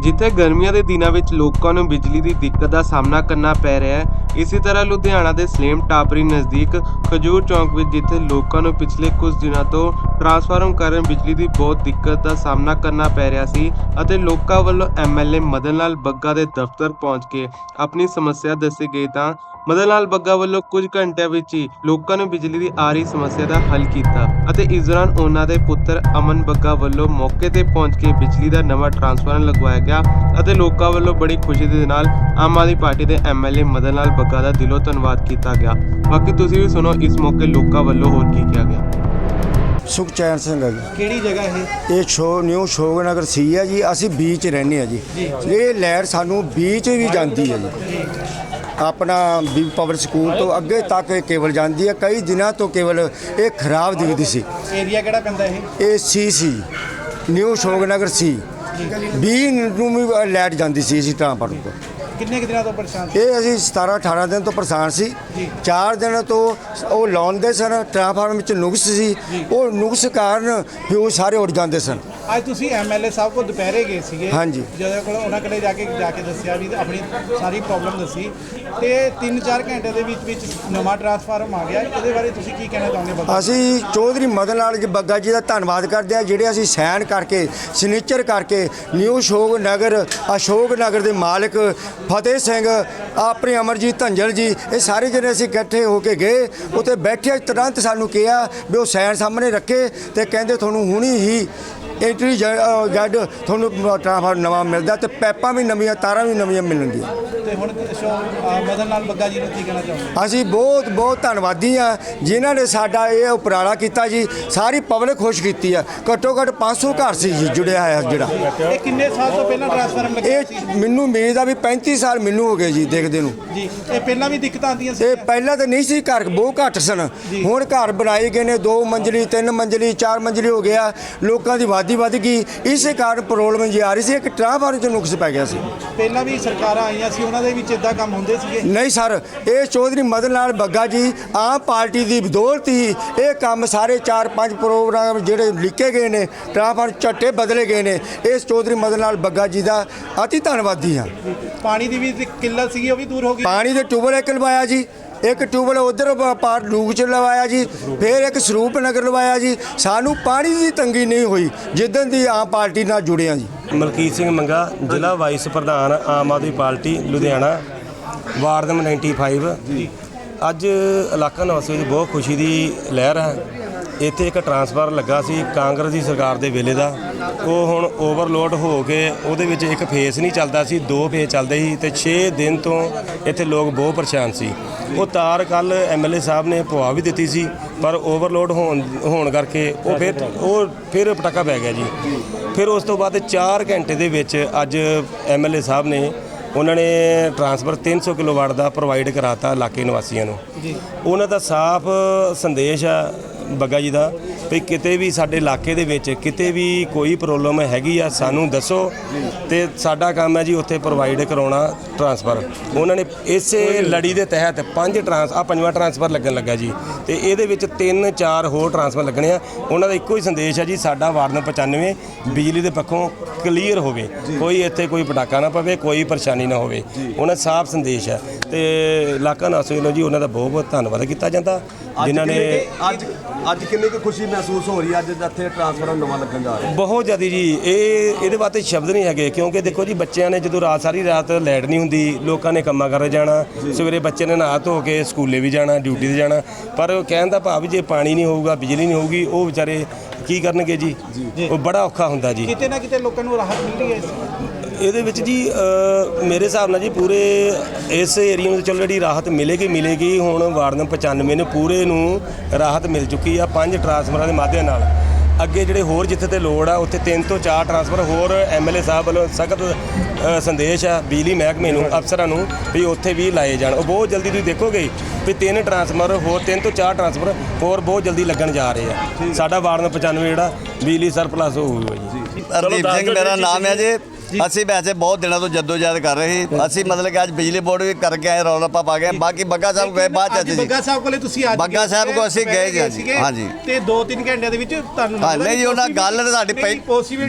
ਜਿੱਥੇ ਗਰਮੀਆਂ ਦੇ ਦਿਨਾਂ ਵਿੱਚ ਲੋਕਾਂ ਨੂੰ ਬਿਜਲੀ ਦੀ ਦਿੱਕਤ ਦਾ ਸਾਹਮਣਾ ਕਰਨਾ ਪੈ ਰਿਹਾ ਹੈ ਇਸੇ ਤਰ੍ਹਾਂ ਲੁਧਿਆਣਾ ਦੇ ਸਲੇਮ ਟਾਪਰੀ ਨਜ਼ਦੀਕ ਖਜੂਰ ਚੌਂਕ ਵਿੱਚ, ਜਿੱਥੇ ਲੋਕਾਂ ਨੂੰ ਪਿਛਲੇ ਕੁਝ ਦਿਨਾਂ ਤੋਂ ਟਰਾਂਸਫਾਰਮ ਕਾਰਨ ਬਿਜਲੀ ਦੀ ਬਹੁਤ ਦਿੱਕਤ ਦਾ ਸਾਹਮਣਾ ਕਰਨਾ ਪੈ ਰਿਹਾ ਸੀ ਅਤੇ ਲੋਕਾਂ ਵੱਲੋਂ ਐਮਐਲਏ ਮਦਨ ਲਾਲ ਬੱਗਾ ਦੇ ਦਫ਼ਤਰ ਪਹੁੰਚ ਕੇ ਆਪਣੀ ਸਮੱਸਿਆ ਦੱਸੀ ਗਈ ਤਾਂ ਮਦਨ ਲਾਲ ਬੱਗਾ ਵੱਲੋਂ ਕੁਝ ਘੰਟਿਆਂ ਵਿੱਚ ਹੀ ਲੋਕਾਂ ਨੂੰ ਬਿਜਲੀ ਦੀ ਆ ਰਹੀ ਸਮੱਸਿਆ ਦਾ ਹੱਲ ਕੀਤਾ ਅਤੇ ਇਸ ਦੌਰਾਨ ਉਹਨਾਂ ਦੇ ਪੁੱਤਰ ਅਮਨ ਬੱਗਾ ਵੱਲੋਂ ਮੌਕੇ ਤੇ ਪਹੁੰਚ ਕੇ ਬਿਜਲੀ ਦਾ ਨਵਾਂ ਟਰਾਂਸਫਾਰਮ ਲਗਵਾਇਆ ਗਿਆ ਅਤੇ ਲੋਕਾਂ ਵੱਲੋਂ ਬੜੀ ਖੁਸ਼ੀ ਦੇ ਨਾਲ ਆਮ ਆਦਮੀ ਪਾਰਟੀ ਦੇ ਐਮਐਲਏ ਮਦਨ ਲਾਲ ਬੱਗਾ ਦਾ ਦਿਲੋਂ ਧੰਨਵਾਦ ਕੀਤਾ ਗਿਆ। ਬਾਕੀ ਤੁਸੀਂ ਵੀ ਸੁਣੋ ਇਸ ਮੌਕੇ ਲੋਕਾਂ ਵੱਲੋਂ ਹੋਰ ਕੀ ਕਿਹਾ ਗਿਆ? ਸੁਖਚੈਨ ਸਿੰਘ ਹੈ ਜੀ। ਕਿਹੜੀ ਜਗ੍ਹਾ ਇਹ? ਇਹ ਸ਼ੋ ਨਿਊ ਸ਼ੋਗਨਗਰ ਸੀ ਹੈ ਜੀ ਅਸੀਂ ਬੀਚ ਰਹਿੰਦੇ ਆ ਜੀ। ਇਹ ਲਹਿਰ ਸਾਨੂੰ ਬੀਚ ਵੀ ਜਾਂਦੀ ਹੈ ਜੀ। ਆਪਣਾ ਬੀ ਪਬਲਿਕ ਸਕੂਲ ਤੋਂ ਅੱਗੇ ਤੱਕ ਇਹ ਕੇਬਲ ਜਾਂਦੀ ਹੈ ਕਈ ਦਿਨਾਂ ਤੋਂ ਕੇਬਲ ਇਹ ਖਰਾਬ ਦਿਖਦੀ ਸੀ। ਏਰੀਆ ਕਿਹੜਾ ਪੈਂਦਾ ਇਹ? ਇਹ ਸੀ ਸੀ ਨਿਊ ਸ਼ੋਗਨਗਰ ਸੀ। 20 ਨੂੰ ਵੀ ਲਾਈਟ ਜਾਂਦੀ ਸੀ ਇਸੇ ਤਰ੍ਹਾਂ ਪਰ। ਕਿੰਨੇ ਕੁ ਦਿਨਾਂ ਤੋਂ ਪਰੇਸ਼ਾਨ ਸੀ? ਇਹ ਅਸੀਂ 17 18 ਦਿਨ ਤੋਂ ਪਰੇਸ਼ਾਨ ਸੀ ਜੀ। 4 ਦਿਨ ਤੋਂ ਉਹ ਲਾਉਂਦੇ ਸਨ ਟ੍ਰਾਂਸਫਾਰਮਰ ਵਿੱਚ ਨੁਕਸ ਸੀ ਉਹ ਨੁਕਸ ਕਾਰਨ ਫਿਊਜ਼ ਸਾਰੇ ਉੱਡ ਜਾਂਦੇ ਸਨ ਅੱਜ ਤੁਸੀਂ ਐਮਐਲਏ ਸਾਹਿਬ ਕੋਲ ਦੁਪਹਿਰੇ ਗਏ ਸੀਗੇ। ਹਾਂਜੀ। ਜਦੋਂ ਕੋਲ ਉਹਨਾਂ ਕੋਲੇ ਜਾ ਕੇ ਜਾ ਕੇ ਦੱਸਿਆ ਵੀ ਆਪਣੀ ਸਾਰੀ ਪ੍ਰੋਬਲਮ ਦੱਸੀ। ਤੇ 3-4 ਘੰਟੇ ਦੇ ਵਿੱਚ ਵਿੱਚ ਨਵਾਂ ਟਰਾਂਸਫਾਰਮ ਆ ਗਿਆ। ਇਹਦੇ ਬਾਰੇ ਤੁਸੀਂ ਕੀ ਕਹਿਣਾ ਚਾਹੁੰਦੇ ਬਾਬਾ? ਅਸੀਂ ਚੌਧਰੀ ਮਦਨ ਲਾਲ ਜੀ ਬੱਗਾ ਜੀ ਦਾ ਧੰਨਵਾਦ ਕਰਦੇ ਹਾਂ ਜਿਹੜੇ ਅਸੀਂ ਸਾਈਨ ਕਰਕੇ ਸਿਗਨੇਚਰ ਕਰਕੇ ਨਿਊ ਅਸ਼ੋਕ ਨਗਰ ਅਸ਼ੋਕ ਨਗਰ ਦੇ ਮਾਲਕ ਫਤਿਹ ਸਿੰਘ ਆਪਣੇ ਅਮਰਜੀਤ ਧੰਜਲ ਜੀ ਇਹ ਸਾਰੇ ਜਿਹੜੇ ਅਸੀਂ ਇਕੱਠੇ ਹੋ ਕੇ ਗਏ। ਉੱਥੇ ਬੈਠੇ ਤੁਰੰਤ ਸਾਨੂੰ ਕਿਹਾ ਵੀ ਉਹ ਸਾਈਨ ਸਾਹਮਣੇ ਰੱਖੇ ਤੇ ਕਹਿੰਦੇ ਤੁਹਾਨੂੰ ਹੁਣੀ ਹੀ ਐਂਟਰੀ ਜੱਡ ਤੁਹਾਨੂੰ ਟ੍ਰਾਂਸਫਾਰ ਨਵਾਂ ਮਿਲਦਾ ਤੇ ਪੈਪਾਂ ਵੀ ਨਵੀਆਂ ਤਾਰਾਂ ਵੀ ਨਵੀਆਂ ਮਿਲਣਗੀਆਂ। ਤੇ ਹੁਣ ਸ਼ੋ ਅ, ਮਦਨ ਲਾਲ ਬੱਗਾ ਜੀ ਨੂੰ ਕੀ ਕਹਿਣਾ ਚਾਹੁੰਦੇ ਅਸੀਂ ਬਹੁਤ ਬਹੁਤ ਧੰਨਵਾਦੀ ਆ ਜਿਨ੍ਹਾਂ ਨੇ ਸਾਡਾ ਇਹ ਉਪਰਾਲਾ ਕੀਤਾ ਜੀ। ਸਾਰੀ ਪਬਲਿਕ ਖੁਸ਼ ਕੀਤੀ ਆ। ਘੱਟੋ ਘੱਟ 500 ਘਰ ਸੀ ਜੀ ਜੁੜਿਆ ਹੋਇਆ ਜਿਹੜਾ। ਇਹ ਕਿੰਨੇ ਸਾਲ ਤੋਂ ਪਹਿਲਾਂ ਟਰਾਂਸਫਾਰਮ ਲੱਗਿਆ ਸੀ? ਇਹ ਮੈਨੂੰ ਉਮੀਦ ਆ ਵੀ 35 ਸਾਲ ਮੈਨੂੰ ਹੋ ਗਏ ਜੀ ਦੇਖਦੇ ਨੂੰ। ਜੀ ਇਹ ਪਹਿਲਾਂ ਵੀ ਦਿੱਕਤਾਂ ਆਉਂਦੀਆਂ ਸੀ? ਇਹ ਪਹਿਲਾਂ ਤਾਂ ਨਹੀਂ ਸੀ ਘਰ ਬਹੁਤ ਘੱਟ ਸਨ। ਹੁਣ ਘਰ ਬਣਾਏ ਗਏ ਨੇ ਦੋ ਮੰਜ਼ਲੀ ਤਿੰਨ ਮੰਜ਼ਲੀ ਚਾਰ ਮੰਜ਼ਲੀ ਹੋ ਗਿਆ। ਲੋਕਾਂ ਦੀ ਵਾਦੀ ਵੱਧ ਗਈ। ਇਸੇ ਕਾਰਨ ਪ੍ਰੋਬਲਮ ਜੀ ਆ ਰਹੀ ਸੀ। ਇੱਕ ਟਰਾਂਸਫਾਰਮਰ 'ਚ ਨੁਕਸ ਪੈ ਗਿਆ ਸੀ। ਪਹਿਲਾਂ ਵੀ ਸਰਕਾਰਾਂ ਆਈਆਂ ਸੀ ਉਹਨਾਂ ਦੇ ਵਿੱਚ ਇਦਾਂ ਕੰਮ ਹੁੰਦੇ ਸੀਗੇ? ਨਹੀਂ ਸਰ ਇਹ ਚੌਧਰੀ ਮਦਨ ਲਾਲ ਬੱਗਾ ਜੀ ਆਮ ਪਾਰਟੀ ਦੀ ਬਦੌਲਤ ਹੀ ਇਹ ਕੰਮ ਸਾਰੇ 4-5 ਪ੍ਰੋਗਰਾਮ ਜਿਹੜੇ ਲਿਖੇ ਗਏ ਨੇ ਟਰਾਂਸਫਾਰਮਰ ਝੱਟੇ ਬਦਲੇ ਗਏ ਨੇ ਇਸ ਚੌਧਰੀ ਮਦਨ ਲਾਲ ਬੱਗਾ ਜੀ ਦਾ ਅਤੀ ਧੰਨਵਾਦੀ ਹਾਂ। ਪਾਣੀ ਦੀ ਵੀ ਕਿੱਲਤ ਸੀਗੀ ਉਹ ਵੀ ਦੂਰ ਹੋ ਗਈ। ਪਾਣੀ ਦੇ ਟਿਊਬਲ ਇੱਕ ਲਵਾਇਆ ਜੀ। ਇੱਕ ਟਿਊਬਲ ਉਧਰ ਪਾਰ ਲੂਕ ਚ ਲਵਾਇਆ ਜੀ, ਫਿਰ ਇੱਕ ਸਰੂਪ ਨਗਰ ਲਵਾਇਆ ਜੀ। ਸਾਨੂੰ ਪਾਣੀ ਦੀ ਤੰਗੀ ਨਹੀਂ ਹੋਈ, ਜਿੱਦਣ ਦੀ ਆਮ ਪਾਰਟੀ ਨਾਲ ਜੁੜਿਆ ਜੀ। ਮਲਕੀਤ ਸਿੰਘ ਮੰਗਾ, ਜ਼ਿਲ੍ਹਾ ਵਾਈਸ ਪ੍ਰਧਾਨ Aam Aadmi party, Ludhiana ward number 95 ਅੱਜ ਇਲਾਕਾ ਨਿਵਾਸੀਆਂ ਦੀ ਬਹੁਤ ਖੁਸ਼ੀ ਦੀ ਲਹਿਰ ਹੈ। ਇੱਥੇ ਇੱਕ ਟਰਾਂਸਫਾਰਮਰ ਲੱਗਾ ਸੀ ਕਾਂਗਰਸ ਦੀ ਸਰਕਾਰ ਦੇ ਵੇਲੇ ਦਾ। ਉਹ ਹੁਣ ਓਵਰਲੋਡ ਹੋ ਕੇ ਉਹਦੇ ਵਿੱਚ ਇੱਕ ਫੇਸ ਨਹੀਂ ਚੱਲਦਾ ਸੀ, ਦੋ ਫੇਸ ਚੱਲਦੇ ਸੀ ਤੇ 6 ਦਿਨ ਤੋਂ ਇੱਥੇ ਲੋਕ ਬਹੁਤ ਪਰੇਸ਼ਾਨ ਸੀ। ਉਹ ਤਾਰ ਕੱਲ ਐਮਐਲਏ ਸਾਹਿਬ ਨੇ ਪਵਾ ਵੀ ਦਿੱਤੀ ਸੀ, ਪਰ ਓਵਰਲੋਡ ਹੋਣ ਹੋਣ ਕਰਕੇ ਉਹ ਫਿਰ ਉਹ ਫਿਰ ਪਟਾਕਾ ਪੈ ਗਿਆ ਜੀ। ਫਿਰ ਉਸ ਤੋਂ ਬਾਅਦ 4 ਘੰਟੇ ਦੇ ਵਿੱਚ ਅੱਜ ਐਮਐਲਏ ਸਾਹਿਬ ਨੇ ਉਹਨਾਂ ਨੇ ਟਰਾਂਸਫਰ 300 ਕਿਲੋਵਾਟ ਦਾ ਪ੍ਰੋਵਾਈਡ ਕਰਾਤਾ ਇਲਾਕੇ ਨਿਵਾਸੀਆਂ ਨੂੰ। ਜੀ। ਉਹਨਾਂ ਦਾ ਸਾਫ਼ ਸੰਦੇਸ਼ ਆ ਬੱਗਾ ਜੀ ਦਾ ਵੀ ਕਿਤੇ ਵੀ ਸਾਡੇ ਇਲਾਕੇ ਦੇ ਵਿੱਚ ਕਿਤੇ ਵੀ ਕੋਈ ਪ੍ਰੋਬਲਮ ਹੈਗੀ ਆ ਸਾਨੂੰ ਦੱਸੋ ਤੇ ਸਾਡਾ ਕੰਮ ਹੈ ਜੀ ਉੱਥੇ ਪ੍ਰੋਵਾਈਡ ਕਰਾਉਣਾ ਟਰਾਂਸਫਰ। ਉਹਨਾਂ ਨੇ ਇਸੇ ਲੜੀ ਦੇ ਤਹਿਤ ਪੰਜ ਟਰਾਂਸ ਆ ਪੰਜਵਾਂ ਟਰਾਂਸਫਰ ਲੱਗਣ ਲੱਗਾ ਜੀ ਤੇ ਇਹਦੇ ਵਿੱਚ ਤਿੰਨ ਚਾਰ ਹੋਰ ਟਰਾਂਸਫਰ ਲੱਗਣੇ ਆ। ਉਹਨਾਂ ਦਾ ਇੱਕੋ ਹੀ ਸੰਦੇਸ਼ ਹੈ ਜੀ ਸਾਡਾ ਵਾਰਡ ਨੰਬਰ 95 ਬਿਜਲੀ ਦੇ ਪੱਖੋਂ ਕਲੀਅਰ ਹੋਵੇ। ਕੋਈ ਇੱਥੇ ਕੋਈ ਪਟਾਕਾ ਨਾ ਪਵੇ ਕੋਈ ਪਰੇਸ਼ਾਨੀ ਨਾ ਹੋਵੇ। ਉਹਨਾਂ ਦਾ ਸਾਫ਼ ਸੰਦੇਸ਼ ਹੈ। ਤੇ ਇਲਾਕਾ ਨਿਵਾਸੀਆਂ ਨੂੰ ਜੀ ਉਹਨਾਂ ਦਾ ਬਹੁਤ ਬਹੁਤ ਧੰਨਵਾਦ ਕੀਤਾ ਜਾਂਦਾ। ਜਿਨ੍ਹਾਂ ਨੇ ਅੱਜ ਅੱਜ ਕਿੰਨੀ ਕੁ ਖੁਸ਼ੀ ਮਹਿਸੂਸ ਹੋ ਰਹੀ ਹੈ? ਅੱਜ ਇੱਥੇ ਟਰਾਂਸਫਾਰਮਰ ਨਵਾਂ ਲੱਗਣ ਜਾ ਰਿਹਾ। ਬਹੁਤ ਜ਼ਿਆਦਾ ਜੀ। ਇਹ ਇਹਦੇ ਵਾਸਤੇ ਸ਼ਬਦ ਨਹੀਂ ਹੈਗੇ ਕਿਉਂਕਿ ਦੇਖੋ ਜੀ ਬੱਚਿਆਂ ਨੇ ਜਦੋਂ ਰਾਤ ਸਾਰੀ ਰਾਤ ਲਾਈਟ ਨਹੀਂ ਹੁੰਦੀ ਲੋਕਾਂ ਨੇ ਕੰਮਾਂ ਕਰ ਜਾਣਾ ਸਵੇਰੇ ਬੱਚੇ ਨੇ ਨਹਾ ਧੋ ਕੇ ਸਕੂਲੇ ਵੀ ਜਾਣਾ ਡਿਊਟੀ ਤੇ ਜਾਣਾ। ਪਰ ਉਹ ਕਹਿਣ ਦਾ ਭਾਵ ਜੇ ਪਾਣੀ ਨਹੀਂ ਹੋਊਗਾ ਬਿਜਲੀ ਨਹੀਂ ਹੋਊਗੀ ਉਹ ਵਿਚਾਰੇ ਕੀ ਕਰਨਗੇ ਜੀ? ਉਹ ਬੜਾ ਔਖਾ ਹੁੰਦਾ ਜੀ। ਕਿਤੇ ਨਾ ਕਿਤੇ ਲੋਕਾਂ ਨੂੰ ਰਾਹਤ ਮਿਲ ਰਹੀ ਹੈ ਇਸ ਇਹਦੇ ਵਿੱਚ ਜੀ ਮੇਰੇ ਹਿਸਾਬ ਨਾਲ ਜੀ ਪੂਰੇ ਇਸ ਏਰੀਆ ਨੂੰ ਚਲੋ ਜਿਹੜੀ ਰਾਹਤ ਮਿਲੇਗੀ ਮਿਲੇਗੀ। ਹੁਣ ਵਾਰਡ ਨੰਬਰ 95 ਨੇ ਪੂਰੇ ਨੂੰ ਰਾਹਤ ਮਿਲ ਚੁੱਕੀ ਆ ਪੰਜ ਟਰਾਂਸਫਰਾਂ ਦੇ ਮਾਧਿਅਮ ਨਾਲ। ਅੱਗੇ ਜਿਹੜੇ ਹੋਰ ਜਿੱਥੇ ਤੇ ਲੋੜ ਆ ਉੱਥੇ ਤਿੰਨ ਤੋਂ ਚਾਰ ਟਰਾਂਸਫਰ ਹੋਰ ਐਮਐਲਏ ਸਾਹਿਬ ਵੱਲੋਂ ਸਖਤ ਸੰਦੇਸ਼ ਆ ਬਿਜਲੀ ਮਹਿਕਮੇ ਨੂੰ ਅਫਸਰਾਂ ਨੂੰ ਵੀ ਉੱਥੇ ਵੀ ਲਾਏ ਜਾਣ। ਉਹ ਬਹੁਤ ਜਲਦੀ ਤੁਸੀਂ ਦੇਖੋਗੇ ਵੀ ਤਿੰਨ ਟਰਾਂਸਫਰ ਹੋਰ ਤਿੰਨ ਤੋਂ ਚਾਰ ਟਰਾਂਸਫਰ ਹੋਰ ਬਹੁਤ ਜਲਦੀ ਲੱਗਣ ਜਾ ਰਹੇ ਆ। ਸਾਡਾ ਵਾਰਡ ਨੰਬਰ 95 ਜਿਹੜਾ ਬਿਜਲੀ ਸਰਪਲਸ ਹੋਊਗਾ ਜੀ। ਹਰਦੀਪ ਸਿੰਘ ਮੇਰਾ ਨਾਮ ਹੈ ਜੀ। ਅਸੀਂ ਵੈਸੇ ਬਹੁਤ ਦਿਨਾਂ ਤੋਂ ਜਦੋਜਹਿਦ ਕਰ ਰਹੇ ਸੀ। ਅਸੀਂ ਮਤਲਬ ਕਿ ਅੱਜ ਬਿਜਲੀ ਬੋਰਡ ਵੀ ਕਰਕੇ ਆਏ ਰੌਲਾ ਪਾ ਗਏ ਬਾਕੀ ਬੱਗਾ ਸਾਹਿਬ ਗਏ ਬਾਅਦ ਚ ਅੱਜ ਅਸੀਂ ਬੱਗਾ ਸਾਹਿਬ ਕੋਲੇ ਤੁਸੀਂ ਅੱਜ ਬੱਗਾ ਸਾਹਿਬ ਕੋਲ ਅਸੀਂ ਗਏ ਜੀ, ਹਾਂਜੀ। ਤੇ 2-3 ਘੰਟਿਆਂ ਦੇ ਵਿੱਚ ਤੁਹਾਨੂੰ ਹਾਂ ਨਹੀਂ ਜੀ ਉਹਨਾਂ ਗੱਲ ਤਾਂ ਸਾਡੀ ਪਈ।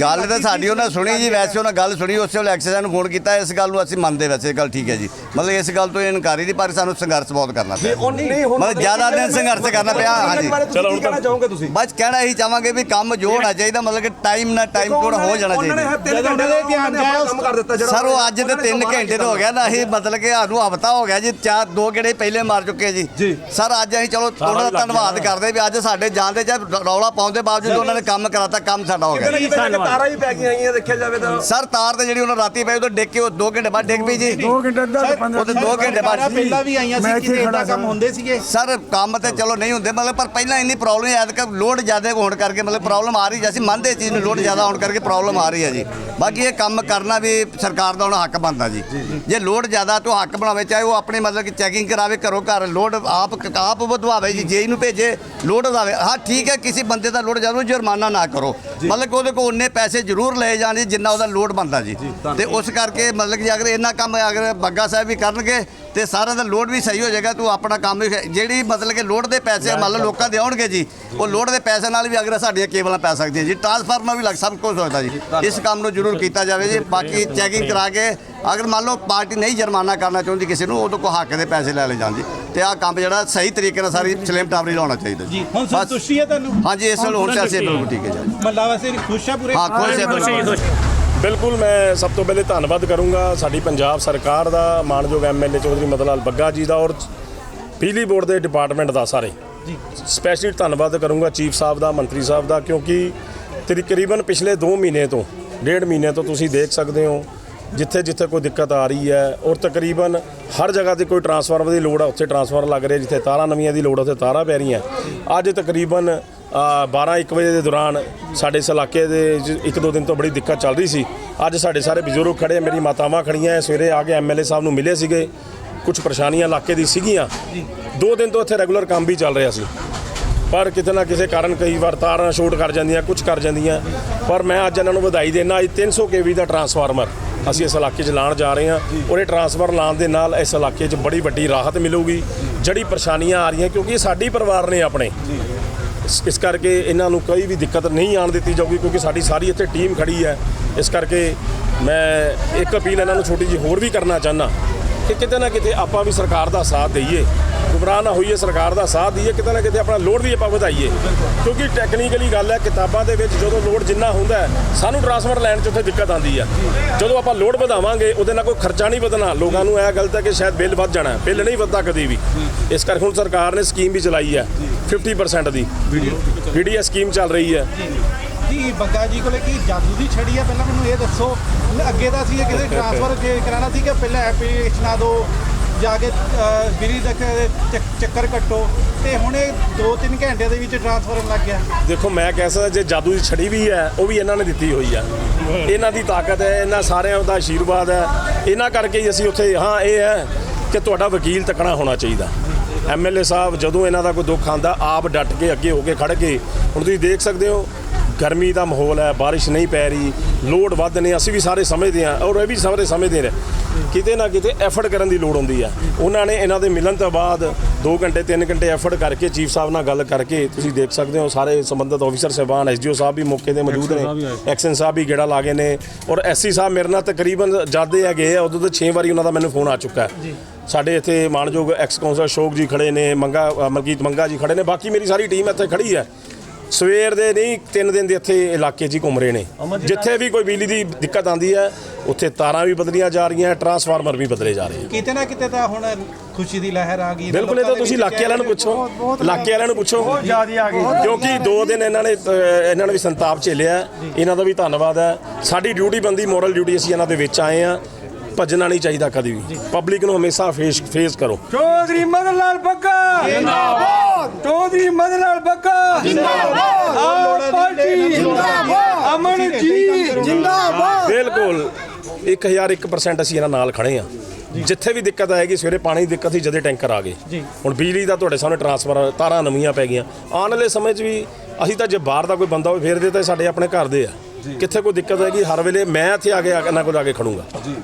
ਗੱਲ ਤਾਂ ਸਾਡੀ ਉਹਨਾਂ ਸੁਣੀ ਜੀ ਵੈਸੇ ਉਹਨਾਂ ਗੱਲ ਸੁਣੀ ਉਸੇ ਵੇਲੇ ਐਕਸੀਡੈਂਟ ਨੂੰ ਫੋਨ ਕੀਤਾ ਇਸ ਗੱਲ ਨੂੰ ਅਸੀਂ ਮੰਨਦੇ ਵੈਸੇ ਇਹ ਗੱਲ ਠੀਕ ਹੈ ਜੀ। ਮਤਲਬ ਇਸ ਗੱਲ ਤੋਂ ਇਹ ਇਨਕਾਰੀ ਨਹੀਂ ਪਰ ਸਾਨੂੰ ਸੰਘਰਸ਼ ਬਹੁਤ ਕਰਨਾ ਪਿਆ। ਮਤਲਬ ਜ਼ਿਆਦਾ ਦਿਨ ਸੰਘਰਸ਼ ਕਰਨਾ ਪਿਆ ਹਾਂਜੀ। ਚਲੋ ਹੁਣ ਕਹਿਣਾ ਚਾਹੋਗੇ ਤੁਸੀਂ? ਬਸ ਕਹਿਣਾ ਇਹੀ ਚਾਹਾਂਗੇ ਵੀ ਕੰਮ ਜੋ ਹੋਣਾ ਚਾਹੀਦਾ ਮਤਲਬ ਕਿ ਟਾਈਮ ਨਾਲ ਟਾਈਮ ਕੋਡ ਹੋ ਜਾਣਾ ਉਹਨਾਂ ਨੇ ਦੇ ਆਪਣਾ ਕੰਮ ਕਰ ਦਿੱਤਾ ਜਿਹੜਾ ਸਰ ਉਹ ਅੱਜ ਤੇ 3 ਘੰਟੇ ਤੋਂ ਹੋ ਗਿਆ ਨਾ ਅਸੀਂ ਮਤਲਬ ਕਿ ਸਾਨੂੰ ਹਫਤਾ ਹੋ ਗਿਆ ਜੀ ਚਾਰ ਦੋ ਗੇੜੇ ਪਹਿਲੇ ਮਾਰ ਚੁੱਕੇ ਜੀ। ਸਰ ਅੱਜ ਅਸੀਂ ਚਲੋ ਉਹਨਾਂ ਦਾ ਧੰਨਵਾਦ ਕਰਦੇ ਵੀ ਅੱਜ ਸਾਡੇ ਜਾਣ ਦੇ ਚਾਹੇ ਰੌਲਾ ਪਾਉਣ ਦੇ ਬਾਵਜੂਦ ਉਹਨਾਂ ਨੇ ਕੰਮ ਕਰਾਤਾ ਕੰਮ ਸਾਡਾ ਹੋ ਗਿਆ। ਤਾਰਾਂ ਹੀ ਪੈ ਗਈਆਂ ਆਈਆਂ ਦੇਖਿਆ ਜਾਵੇ ਤਾਂ। ਸਰ ਤਾਰ ਤੇ ਜਿਹੜੀ ਉਹਨਾਂ ਰਾਤੀ ਪਈ ਉਹ ਡਿੱਗ ਕੇ ਉਹ 2 ਘੰਟੇ ਬਾਅਦ ਡਿੱਗ ਪਈ ਜੀ। ਦੋ ਘੰਟੇ ਦਾ ਉਹ ਤੇ 2 ਘੰਟੇ ਬਾਅਦ। ਪਹਿਲਾਂ ਵੀ ਆਈਆਂ ਸੀ ਕਿਤੇ ਖੜਾ ਇਦਾਂ ਕੰਮ। ਹੁੰਦੇ ਸੀਗੇ? ਸਰ ਕੰਮ ਤੇ ਚਲੋ ਨਹੀਂ ਹੁੰਦੇ ਮਤਲਬ ਪਰ ਪਹਿਲਾਂ ਇੰਨੀ ਪ੍ਰੋਬਲਮ ਐਦ ਕਿ ਲੋਡ ਜ਼ਿਆਦਾ ਹੋਣ ਕਰਕੇ ਮਤਲਬ ਪ੍ਰੋਬਲਮ ਆ ਰਹੀ ਜੀ ਅਸੀਂ ਮੰਨਦੇ ਚੀਜ਼ ਨੂੰ ਲੋਡ ਜ਼ਿਆਦਾ ਹੋਣ ਕਰਕੇ ਪ੍ਰੋਬਲਮ ਆ ਰਹੀ ਹੈ ਜੀ। ਬਾਕੀ ਇਹ ਕੰਮ ਕਰਨਾ ਵੀ ਸਰਕਾਰ ਦਾ ਹੁਣ ਹੱਕ ਬਣਦਾ ਜੀ। ਜੇ ਲੋਡ ਜ਼ਿਆਦਾ ਤੋਂ ਹੱਕ ਬਣਾਵੇ ਚਾਹੇ ਉਹ ਆਪਣੇ ਮਤਲਬ ਕਿ ਚੈਕਿੰਗ ਕਰਾਵੇ ਘਰੋਂ ਘਰ ਲੋਡ ਆਪ ਆਪ ਵਧਵਾਵੇ ਜੀ ਜੇਈ ਨੂੰ ਭੇਜੇ ਲੋਡ ਵਧਾਵੇ। ਹਾਂ ਠੀਕ ਹੈ ਕਿਸੇ ਬੰਦੇ ਦਾ ਲੋਡ ਜ਼ਿਆਦਾ ਉਹਨੂੰ ਜੁਰਮਾਨਾ ਨਾ ਕਰੋ। ਮਤਲਬ ਕਿ ਉਹਦੇ ਕੋਲ ਉਨੇ ਪੈਸੇ ਜ਼ਰੂਰ ਲਏ ਜਾਣ ਜੀ ਜਿੰਨਾ ਉਹਦਾ ਲੋਡ ਬਣਦਾ ਜੀ। ਤੇ ਉਸ ਕਰਕੇ ਮਤਲਬ ਕਿ ਅਗਰ ਇੰਨਾ ਕੰਮ ਅਗਰ ਬੱਗਾ ਸਾਹਿਬ ਵੀ ਕਰਨਗੇ ਤੇ ਸਾਰਿਆਂ ਦਾ ਲੋਡ ਵੀ ਸਹੀ ਹੋ ਜਾਏਗਾ ਤੂੰ ਆਪਣਾ ਕੰਮ ਵੀ ਜਿਹੜੀ ਮਤਲਬ ਕਿ ਲੋਡ ਦੇ ਪੈਸੇ ਮੰਨ ਲਓ ਲੋਕਾਂ ਦੇ ਆਉਣਗੇ ਜੀ ਉਹ ਲੋਡ ਦੇ ਪੈਸੇ ਨਾਲ ਵੀ ਅਗਰ ਸਾਡੀਆਂ ਕੇਬਲਾਂ ਪੈ ਸਕਦੀਆਂ ਜੀ। ਟਰਾਂਸਫਾਰਮਰ ਵੀ ਲੱਗ ਸਭ ਕੁਝ ਹੋਦਾ ਜੀ। ਇਸ ਕੰਮ ਨੂੰ ਜ਼ਰੂਰ ਕੀਤਾ ਜਾਵੇ ਜੀ। ਬਾਕੀ ਚੈਕਿੰਗ ਕਰਾ ਕੇ ਅਗਰ ਮੰਨ ਲਓ ਪਾਰਟੀ ਨਹੀਂ ਜੁਰਮਾਨਾ ਕਰਨਾ ਚਾਹੁੰਦੀ ਕਿਸੇ ਨੂੰ ਉਹਦੇ ਕੋਲ ਹੱਕ ਦੇ ਪੈਸੇ ਲੈ ਲੈ ਜਾਣ ਜੀ। ਤੇ ਆਹ ਕੰਮ ਜਿਹੜਾ ਸਹੀ ਤਰੀਕੇ ਨਾਲ ਸਾਰੀ ਸਲੇਮ ਟਾਵਰੀ ਲਾਉਣਾ ਚਾਹੀਦਾ ਜੀ। ਹੁਣ। ਸੰਤੁਸ਼ਟੀ ਹੈ ਤੁਹਾਨੂੰ? ਹਾਂਜੀ ਇਸ ਵੱਲ ਹੁਣ ਅਸੀਂ ਬਿਲਕੁਲ ਠੀਕ ਹੈ ਜੀ। ਮੱਲਾ ਵਾਸਤੇ ਖੁਸ਼ ਆ ਪੂਰੇ? ਹਾਂ ਖੁਸ਼ ਹੈ ਬਿਲਕੁਲ। ਬਿਲਕੁਲ ਮੈਂ ਸਭ ਤੋਂ ਪਹਿਲੇ ਧੰਨਵਾਦ ਕਰੂੰਗਾ ਸਾਡੀ ਪੰਜਾਬ ਸਰਕਾਰ ਦਾ ਮਾਨਯੋਗ ਐਮਐਲਏ ਚੌਧਰੀ ਮਦਨ ਲਾਲ ਬੱਗਾ ਜੀ ਦਾ ਔਰ ਬਿਜਲੀ ਬੋਰਡ ਦੇ ਡਿਪਾਰਟਮੈਂਟ ਦਾ ਸਾਰੇ। ਜੀ। ਸਪੈਸ਼ਲੀ ਧੰਨਵਾਦ ਕਰੂੰਗਾ ਚੀਫ ਸਾਹਿਬ ਦਾ ਮੰਤਰੀ ਸਾਹਿਬ ਦਾ ਕਿਉਂਕਿ ਤਕਰੀਬਨ ਪਿਛਲੇ 2 ਮਹੀਨੇ ਤੋਂ ਡੇਢ ਮਹੀਨੇ ਤੋਂ ਤੁਸੀਂ ਦੇਖ ਸਕਦੇ ਹੋ ਜਿੱਥੇ ਜਿੱਥੇ ਕੋਈ ਦਿੱਕਤ ਆ ਰਹੀ ਹੈ ਔਰ ਤਕਰੀਬਨ ਹਰ ਜਗ੍ਹਾ ਤੇ ਕੋਈ ਟਰਾਂਸਫਾਰਮਰ ਦੀ ਲੋੜ ਆ ਉੱਥੇ ਟਰਾਂਸਫਾਰਮਰ ਲੱਗ ਰਿਹਾ ਜਿੱਥੇ ਤਾਰਾਂ ਨਵੀਆਂ ਦੀ ਲੋੜ ਉੱਥੇ ਤਾਰਾਂ ਪੈ ਰਹੀਆਂ। ਅੱਜ ਤਕਰੀਬਨ 12 1 ਵਜੇ ਦੇ ਦੌਰਾਨ ਸਾਡੇ ਇਸ ਇਲਾਕੇ ਦੇ ਇੱਕ ਦੋ ਦਿਨ ਤੋਂ ਬੜੀ ਦਿੱਕਤ ਚੱਲ ਰਹੀ ਸੀ। ਅੱਜ ਸਾਡੇ ਸਾਰੇ ਬਜ਼ੁਰਗ ਖੜੇ ਆ, ਮੇਰੀ ਮਾਤਾਵਾਂ ਖੜੀਆਂ ਸਵੇਰੇ ਆ ਕੇ ਐਮਐਲਏ ਸਾਹਿਬ ਨੂੰ ਮਿਲੇ ਸੀਗੇ। ਕੁਝ ਪਰੇਸ਼ਾਨੀਆਂ ਇਲਾਕੇ ਦੀ ਸੀਗੀਆਂ। ਦੋ ਦਿਨ ਤੋਂ ਇੱਥੇ ਰੈਗੂਲਰ ਕੰਮ ਵੀ ਚੱਲ ਰਿਹਾ ਸੀ। ਪਰ ਕਿਤੇ ਨਾ ਕਿਸੇ ਕਾਰਨ ਕਈ ਵਾਰ ਤਾਰਾਂ ਸ਼ੋਰਟ ਕਰ ਜਾਂਦੀਆਂ ਕੁਝ ਕਰ ਜਾਂਦੀਆਂ। ਪਰ ਮੈਂ ਅੱਜ ਇਹਨਾਂ ਨੂੰ ਵਧਾਈ ਦੇਣਾ ਅੱਜ 300 ਕੇਵੀ ਦਾ ਟਰਾਂਸਫਾਰਮਰ ਅਸੀਂ ਇਸ ਇਲਾਕੇ 'ਚ ਲਾਉਣ ਜਾ ਰਹੇ ਹਾਂ। ਔਰ ਇਹ ਟਰਾਂਸਫਾਰਮਰ ਲਾਉਣ ਦੇ ਨਾਲ ਇਸ ਇਲਾਕੇ 'ਚ ਬੜੀ ਵੱਡੀ ਰਾਹਤ ਮਿਲੂਗੀ। ਜਿਹੜੀ ਪਰੇਸ਼ਾਨੀਆਂ ਆ ਰਹੀਆਂ ਕਿਉਂਕਿ ਇਹ ਸਾਡੀ ਪਰਿਵਾਰ ਨੇ ਆਪਣੇ। ਇਸ- ਇਸ ਕਰਕੇ ਇਹਨਾਂ ਨੂੰ ਕੋਈ ਵੀ ਦਿੱਕਤ ਨਹੀਂ ਆਣ ਦਿੱਤੀ ਜਾਊਗੀ, ਕਿਉਂਕਿ ਸਾਡੀ ਸਾਰੀ ਇੱਥੇ ਟੀਮ ਖੜੀ ਹੈ। ਇਸ ਕਰਕੇ ਮੈਂ ਇੱਕ ਅਪੀਲ ਇਹਨਾਂ ਨੂੰ ਛੋਟੀ ਜੀ ਹੋਰ ਵੀ ਕਰਨਾ ਚਾਹਨਾ ਕਿ ਕਿਤੇ ਨਾ ਕਿਤੇ ਆਪਾਂ ਵੀ ਸਰਕਾਰ ਦਾ ਸਾਥ ਦਈਏ। ਗੁਬਰਾਹ ਨਾ ਹੋਈਏ ਸਰਕਾਰ ਦਾ ਸਾਥ ਦਈਏ ਕਿਤੇ ਨਾ ਕਿਤੇ ਆਪਣਾ ਲੋਡ ਵੀ ਆਪਾਂ ਵਧਾਈਏ। ਕਿਉਂਕਿ ਟੈਕਨੀਕਲੀ ਗੱਲ ਹੈ ਕਿਤਾਬਾਂ ਦੇ ਵਿੱਚ ਜਦੋਂ ਲੋਡ ਜਿੰਨਾ ਹੁੰਦਾ ਸਾਨੂੰ ਟਰਾਂਸਫਰ ਲੈਣ 'ਚ ਉੱਥੇ ਦਿੱਕਤ ਆਉਂਦੀ ਹੈ ਜਦੋਂ ਆਪਾਂ ਲੋਡ ਵਧਾਵਾਂਗੇ ਉਹਦੇ ਨਾਲ ਕੋਈ ਖਰਚਾ ਨਹੀਂ ਵਧਣਾ। ਲੋਕਾਂ ਨੂੰ ਇਹ ਗਲਤ ਹੈ ਕਿ ਸ਼ਾਇਦ ਬਿੱਲ ਵੱਧ ਜਾਣਾ ਬਿੱਲ ਨਹੀਂ ਵੱਧਦਾ ਕਦੀ ਵੀ। ਇਸ ਕਰਕੇ ਹੁਣ ਸਰਕਾਰ ਨੇ ਸਕੀਮ ਵੀ ਚਲਾਈ ਹੈ 50% ਦੀ। ਵੀਡੀਐਸ ਸਕੀਮ ਚੱਲ ਰਹੀ ਹੈ। ਜੀ ਬੱਗਾ ਜੀ ਕੋਲੇ ਕੀ ਜਾਦੂ ਦੀ ਛੜੀ ਆ? ਪਹਿਲਾਂ ਮੈਨੂੰ ਇਹ ਦੱਸੋ। ਅੱਗੇ ਤਾਂ ਸੀ ਕਿਸੇ ਟ੍ਰਾਂਸਫਰ ਜੇ ਕਰਾਣਾ ਸੀ ਕਿ ਪਹਿਲਾਂ ਐਪਲੀਕੇਸ਼ਨਾਂ ਦੋ? ਜਾ ਕੇ ਅਹ, ਬਿਜਲੀ ਦਾ ਚੱਕਰ ਕੱਟੋ ਤੇ ਹੁਣ ਇਹ 2-3 ਘੰਟੇ ਦੇ ਵਿੱਚ ਟਰਾਂਸਫਾਰਮ ਲੱਗ ਗਿਆ। ਦੇਖੋ ਮੈਂ ਕਹਿ ਸਕਦਾ ਜੇ ਜਾਦੂ ਦੀ ਛੜੀ ਵੀ ਹੈ ਉਹ ਵੀ ਇਹਨਾਂ ਨੇ ਦਿੱਤੀ ਹੋਈ ਹੈ ਇਹਨਾਂ ਦੀ ਤਾਕਤ ਹੈ ਇਹਨਾਂ ਸਾਰਿਆਂ ਦਾ ਆਸ਼ੀਰਵਾਦ ਹੈ। ਇਹਨਾਂ ਕਰਕੇ ਹੀ ਅਸੀਂ ਉੱਥੇ ਹਾਂ ਇਹ ਹੈ ਕਿ ਤੁਹਾਡਾ ਵਕੀਲ ਤੱਕਣਾ ਹੋਣਾ ਚਾਹੀਦਾ। ਐਮਐਲਏ ਸਾਹਿਬ ਜਦੋਂ ਇਹਨਾਂ ਦਾ ਕੋਈ ਦੁੱਖ ਆਂਦਾ ਆਪ ਡਟ ਕੇ ਅੱਗੇ ਹੋ ਕੇ ਖੜ ਕੇ ਹੁਣ ਤੁਸੀਂ ਦੇਖ ਸਕਦੇ ਹੋ ਗਰਮੀ ਦਾ ਮਾਹੌਲ ਹੈ ਬਾਰਿਸ਼ ਨਹੀਂ ਪੈ ਰਹੀ ਲੋਡ ਵੱਧ ਨੇ ਅਸੀਂ ਵੀ ਸਾਰੇ ਸਮਝਦੇ ਹਾਂ ਔਰ ਇਹ ਵੀ ਸਾਰੇ ਸਮਝਦੇ ਨੇ ਕਿਤੇ ਨਾ ਕਿਤੇ ਐਫਰਟ ਕਰਨ ਦੀ ਲੋੜ ਹੁੰਦੀ ਹੈ। ਉਹਨਾਂ ਨੇ ਇਹਨਾਂ ਦੇ ਮਿਲਣ ਤੋਂ ਬਾਅਦ 2 ਘੰਟੇ 3 ਘੰਟੇ ਐਫਰਟ ਕਰਕੇ ਚੀਫ ਸਾਹਿਬ ਨਾਲ ਗੱਲ ਕਰਕੇ ਤੁਸੀਂ ਦੇਖ ਸਕਦੇ ਹੋ ਸਾਰੇ ਸੰਬੰਧਿਤ ਅਫੀਸਰ ਸਾਹਿਬਾਨ ਐਸਡੀਓ ਸਾਹਿਬ ਵੀ ਮੌਕੇ ਤੇ ਮੌਜੂਦ ਨੇ ਐਕਸ਼ਨ ਸਾਹਿਬ ਵੀ ਗੇੜਾ ਲਾ ਗਏ ਨੇ ਔਰ ਐਸਸੀ ਸਾਹਿਬ ਮੇਰੇ ਨਾਲ ਤਕਰੀਬਨ ਜਾਦੇ ਹੈਗੇ ਆ ਉਦੋਂ ਤੋਂ 6 ਵਾਰੀ ਉਹਨਾਂ ਦਾ ਮੈਨੂੰ ਫੋਨ ਆ ਚੁੱਕਾ ਹੈ। ਸਾਡੇ ਇੱਥੇ ਮਾਨਯੋਗ ਐਕਸ ਕੌਂਸਲ ਅਸ਼ੋਕ ਜੀ ਖੜੇ ਨੇ ਮੰਗਾ ਮਲਕੀਤ ਮੰਗਾ ਜੀ ਖੜੇ ਨੇ ਬਾਕੀ ਮੇਰੀ ਸਾਰੀ ਟੀਮ ਇੱਥੇ ਖੜੀ ਹੈ। ਸਵੇਰ ਦੇ ਨਹੀਂ ਤਿੰਨ ਦਿਨ ਦੇ ਇੱਥੇ ਇਲਾਕੇ 'ਚ ਹੀ ਘੁੰਮ ਰਹੇ ਨੇ। ਜਿੱਥੇ ਵੀ ਕੋਈ ਬਿਜਲੀ ਦੀ ਦਿੱਕਤ ਆਂਦੀ ਹੈ ਉੱਥੇ ਤਾਰਾਂ ਵੀ ਬਦਲੀਆਂ ਜਾ ਰਹੀਆਂ ਟਰਾਂਸਫਾਰਮਰ ਵੀ ਬਦਲੇ ਜਾ ਰਹੇ ਕਿਤੇ ਨਾ ਕਿਤੇ ਤਾਂ ਹੁਣ ਖੁਸ਼ੀ ਦੀ ਲਹਿਰ ਆ ਗਈ। ਬਿਲਕੁਲ ਇਹ ਤਾਂ ਤੁਸੀਂ ਇਲਾਕੇ ਵਾਲਿਆਂ ਨੂੰ ਪੁੱਛੋ। ਇਲਾਕੇ ਵਾਲਿਆਂ ਨੂੰ ਪੁੱਛੋ। ਜ਼ਿਆਦਾ ਆ ਗਈ। ਕਿਉਂਕਿ ਦੋ ਦਿਨ ਇਹਨਾਂ ਨੇ ਇਹਨਾਂ ਨੇ ਵੀ ਸੰਤਾਪ ਝੇਲਿਆ। ਇਹਨਾਂ ਦਾ ਵੀ ਧੰਨਵਾਦ ਹੈ। ਸਾਡੀ ਡਿਊਟੀ ਬੰਦੀ ਮੋਰਲ ਡਿਊਟੀ ਅਸੀਂ ਇਹਨਾਂ ਦੇ ਵਿੱਚ ਆਏ ਆ ਭੱਜਣਾ ਨਹੀਂ ਚਾਹੀਦਾ ਕਦੀ ਵੀ। ਪਬਲਿਕ ਨੂੰ ਹਮੇਸ਼ਾ ਫੇਸ ਫੇਸ ਕਰੋ। ਚੌਧਰੀ ਮਦਨ ਲਾਲ ਬੱਗਾ। ਜਿੰਦਾਬਾਦ। ਚੌਧਰੀ ਮਦਨ ਲਾਲ ਬੱਗਾ। ਜਿੰਦਾਬਾਦ। ਆਪ ਪਾਰਟੀ। ਜਿੰਦਾਬਾਦ। ਅਮਨ ਜੀ ਜਿੰਦਾਬਾਦ। ਬਿਲਕੁਲ। 1001% ਅਸੀਂ ਇਹਨਾਂ ਨਾਲ ਖੜੇ ਆ ਜਿੱਥੇ ਵੀ ਦਿੱਕਤ ਆਏਗੀ ਸਵੇਰੇ ਪਾਣੀ ਦੀ ਦਿੱਕਤ ਸੀ ਜਦੇ ਟੈਂਕਰ ਆ ਗਏ। ਹੁਣ ਬਿਜਲੀ ਦਾ ਤੁਹਾਡੇ ਸਾਹਮਣੇ ਟਰਾਂਸਫਰ ਤਾਰਾਂ ਨਵੀਆਂ ਪੈ ਗਈਆਂ। ਆਉਣ ਵਾਲੇ ਸਮੇਂ 'ਚ ਵੀ ਅਸੀਂ ਤਾਂ ਜੇ ਬਾਹਰ ਦਾ ਕੋਈ ਬੰਦਾ ਹੋਵੇ ਫੇਰ ਦੇ ਤਾਂ ਸਾਡੇ ਆਪਣੇ ਘਰ ਦੇ ਆ। ਕਿੱਥੇ ਕੋਈ ਦਿੱਕਤ ਹੋਏਗੀ ਹਰ ਵੇਲੇ ਮੈਂ ਇੱਥੇ ਆ ਕੇ ਇਹਨਾਂ ਕੋਲ ਆ ਕੇ ਖੜੂੰਗਾ।